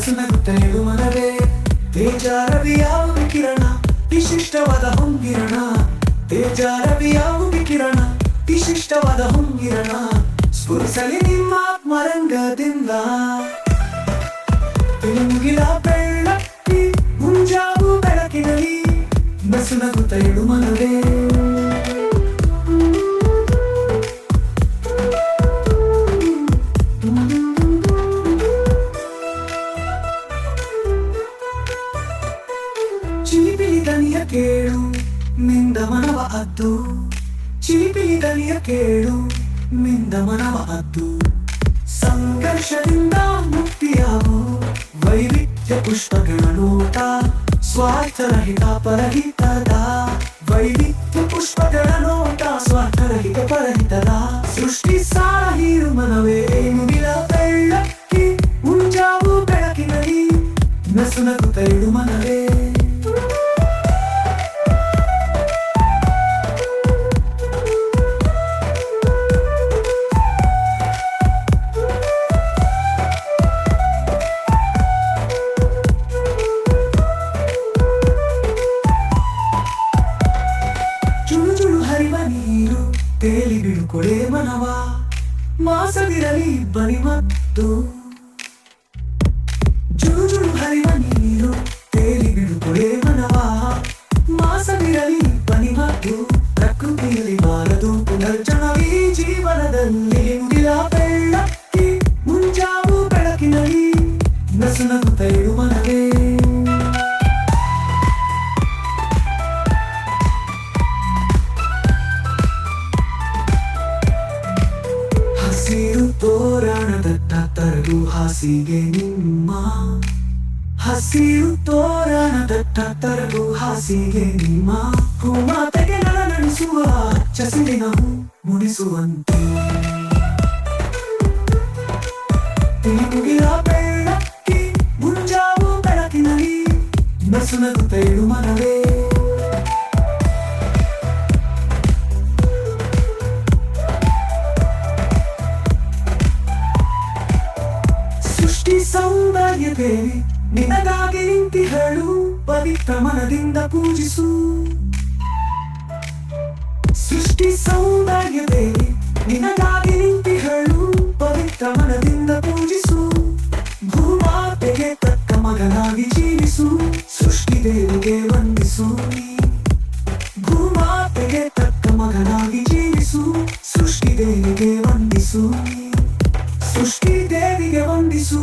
ನಸುನಗುತ್ತೇಳು ಮನವೇ ತೇಜಾರವಿ ಯಾವ ವಿಕಿರಣ ವಿಶಿಷ್ಟವಾದ ಹೊಂಗಿರಣ. ತೇಜಾರವಿ ಯಾವ ವಿಕಿರಣ ವಿಶಿಷ್ಟವಾದ ಹೊಂಗಿರಣ. ಸ್ಫುರಿಸಲಿ ನಿಮ್ಮ ಆತ್ಮರಂಗದಿಂದ ತೆಂಗಿನ ಬೆಳ್ಳಕ್ಕಿ, ಮುಂಜಾವು ಬೆಳಕಿನಲ್ಲಿ. ನಸುನಗುತ್ತೇಳು ಮನವೇ ಚಿಲಿಪಿಲಿ ದನಿಯ ಕೇಳು ನಿಂದ ಮನವ ಅದ್ದು. ಚಿಲಿಪಿಲಿ ದನಿಯ ಕೇಳು ನಿಂದ ಮನವ ಅದ್ದು. ಸಂಘರ್ಷದಿಂದ ಮುಕ್ತಿಯಾಗು. ವೈವಿಧ್ಯ ಪುಷ್ಪಗಳ ನೋಟ, ಸ್ವಾರ್ಥರಹಿತ ಪರಹಿತದ. ವೈವಿಧ್ಯ ಪುಷ್ಪಗಳ ನೋಟ, ಸ್ವಾರ್ಥರಹಿತ ಪರಹಿತದ. ಸೃಷ್ಟಿ ಸಾರ ಹೀರು ಮನವೇ ಮುಗಿಲ ಬೆಳ್ಳಕ್ಕಿ ಮುಂಜಾವು ಬೆಳಕಿನಲ್ಲಿ ನಸುನಗುತ್ತ ಇಡು ಮನವೇ. ನೀರು ತೇಲಿ ಬಿಡುಕೊಳೆ ಮನವ ಮಾಸದಿರಲಿ ಬನಿ ಮತ್ತು ಚುಳು ಚುಳು ಹರಿವ ನೀರು ತೇಲಿ ಬಿಡುಕೊಳೆ ಮನವ ಮಾಸದಿರಲಿ ಬನಿ ಮತ್ತು ಹಸಿರು ತೋರಣದತ್ತ ತರಲು ಹಾಸಿಗೆ ನಿಮ್ಮ. ಹಸಿರು ತೋರಣದತ್ತ ತರಲು ಹಾಸಿಗೆ ನಿಮ್ಮ. ಹೂಮಾತೆಗೆ ನಳ ನಡೆಸುವ ಚಸಿರಿನ ಮುಡಿಸುವಂತೆ ತಿರುಗಿರ ಸೃಷ್ಟಿ ಸೌಂದರ್ಯ ದೇವಿ ನಿನಗಾಗಿ ನಿಂತಿಹಳು ಪವಿತ್ರ ಮನದಿಂದ ಪೂಜಿಸು. ಸೃಷ್ಟಿ ಸೌಂದರ್ಯ ದೇವಿ ನಿನಗಾಗಿ ನಿಂತಿಹಳು ಪವಿತ್ರ ಮನದಿಂದ ಪೂಜಿಸು. ಭೂಮಾತೆಗೆ ತಕ್ಕ ಮಗನಾಗಿ ಜೀವಿಸು, ಸೃಷ್ಟಿ ದೇವಿಗೆ ವಂದಿಸು ಭೂಮಾತೆಗೆ ತಕ್ಕ ಮಗನಾಗಿ ಜೀವಿಸು, ಸೃಷ್ಟಿ ದೇವಿಗೆ ವಂದಿಸು ಸೃಷ್ಟಿ ದೇವಿಗೆ ವಂದಿಸು.